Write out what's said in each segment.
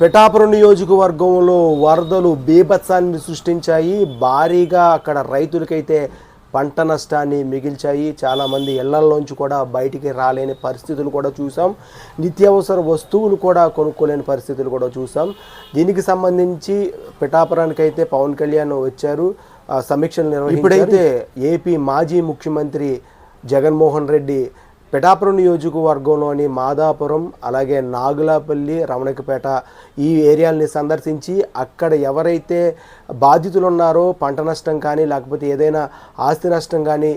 పిఠాపురం నియోజకవర్గంలో వరదలు బీభత్సాన్ని సృష్టించాయి. భారీగా అక్కడ రైతులకైతే పంట నష్టాన్ని మిగిల్చాయి. చాలామంది ఇళ్ళలోంచి కూడా బయటికి రాలేని పరిస్థితులు కూడా చూసాం. నిత్యావసర వస్తువులు కూడా కొనుక్కోలేని పరిస్థితులు కూడా చూసాం. దీనికి సంబంధించి పిఠాపురానికి అయితే పవన్ కళ్యాణ్ వచ్చారు. సమీక్షలు నిర్వహించారు. ఇప్పుడైతే ఏపీ మాజీ ముఖ్యమంత్రి జగన్మోహన్ రెడ్డి పిఠాపురం నియోజకవర్గంలోని మాదాపురం అలాగే నాగులాపల్లి రమణకపేట ఈ ఏరియాల్ని సందర్శించి అక్కడ ఎవరైతే బాధితులు ఉన్నారో పంట నష్టం కానీ లేకపోతే ఏదైనా ఆస్తి నష్టం కానీ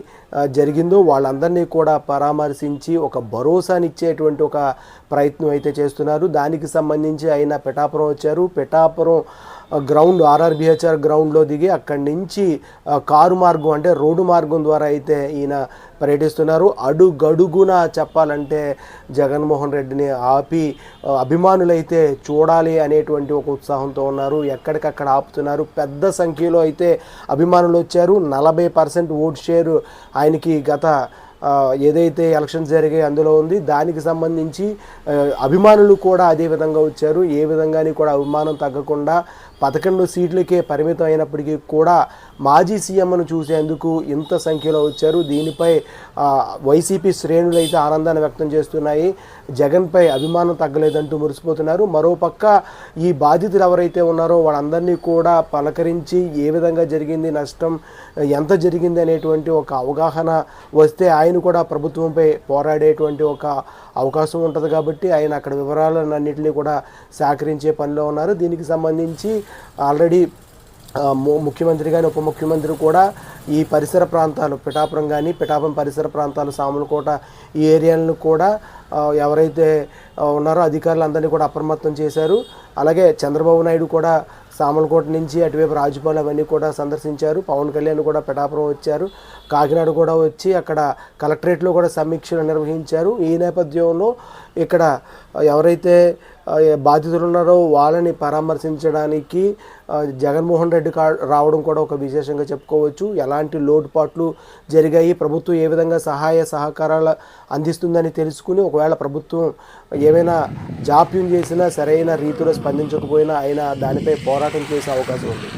జరిగిందో వాళ్ళందరినీ కూడా పరామర్శించి ఒక భరోసానిచ్చేటువంటి ఒక ప్రయత్నం అయితే చేస్తున్నారు. దానికి సంబంధించి ఆయన పిఠాపురం వచ్చారు. పిఠాపురం గ్రౌండ్ ఆర్ఆర్బిహెచ్ఆర్ గ్రౌండ్లో దిగి అక్కడి నుంచి కారు మార్గం అంటే రోడ్డు మార్గం ద్వారా అయితే ఈయన పర్యటిస్తున్నారు. అడుగడుగున చెప్పాలంటే జగన్మోహన్ రెడ్డిని ఆపి అభిమానులైతే చూడాలి అనేటువంటి ఒక ఉత్సాహంతో ఉన్నారు. ఎక్కడికక్కడ ఆపుతున్నారు. పెద్ద సంఖ్యలో అయితే అభిమానులు వచ్చారు. నలభై పర్సెంట్ ఓట్ షేర్ ఆయనకి గత ఏదైతే ఎలక్షన్స్ జరిగాయి అందులో ఉంది దానికి సంబంధించి అభిమానులు కూడా అదే విధంగా వచ్చారు. ఏ విధంగాని కూడా అభిమానం తగ్గకుండా పదకొండు సీట్లకే పరిమితం అయినప్పటికీ కూడా మాజీ సీఎంను చూసేందుకు ఇంత సంఖ్యలో వచ్చారు. దీనిపై వైసీపీ శ్రేణులు అయితే ఆనందాన్ని వ్యక్తం చేస్తున్నాయి. జగన్పై అభిమానం తగ్గలేదంటూ మురిసిపోతున్నారు. మరోపక్క ఈ బాధితులు ఎవరైతే ఉన్నారో వాళ్ళందరినీ కూడా పలకరించి ఏ విధంగా జరిగింది నష్టం ఎంత జరిగింది అనేటువంటి ఒక అవగాహన వస్తే ఆయన ఆయన కూడా ప్రభుత్వంపై పోరాడేటువంటి ఒక అవకాశం ఉంటుంది కాబట్టి ఆయన అక్కడ వివరాలన్నింటినీ కూడా సేకరించే పనిలో ఉన్నారు. దీనికి సంబంధించి ఆల్రెడీ ము- ముఖ్యమంత్రి కానీ ఉప ముఖ్యమంత్రి కూడా ఈ పరిసర ప్రాంతాలు పిఠాపురం కానీ పిఠాపురం పరిసర ప్రాంతాలు సాములకోట ఈ ఏరియాలను కూడా ఎవరైతే ఉన్నారో ఉన్నారో అధికారులందరినీ కూడా అప్రమత్తం చేశారు. అలాగే చంద్రబాబు నాయుడు కూడా సామలకోట నుంచి అటువైపు రాజుపాలెం అవన్నీ కూడా సందర్శించారు. పవన్ కళ్యాణ్ కూడా పిఠాపురం వచ్చారు. కాకినాడ కూడా వచ్చి అక్కడ కలెక్టరేట్లో కూడా సమీక్షలు నిర్వహించారు. ఈ నేపథ్యంలో ఇక్కడ ఎవరైతే బాధితులు ఉన్నారో వాళ్ళని పరామర్శించడానికి జగన్మోహన్ రెడ్డి కా రావడం కూడా ఒక విశేషంగా చెప్పుకోవచ్చు. ఎలాంటి లోటుపాట్లు జరిగాయి? ప్రభుత్వం ఏ విధంగా సహాయ సహకారాలు అందిస్తుందని తెలుసుకుని ఒకవేళ ప్రభుత్వం ఏమైనా జాప్యం చేసినా సరైన రీతిలో స్పందించకపోయినా ఆయన దానిపై పోరాటం చేసే అవకాశం ఉంది.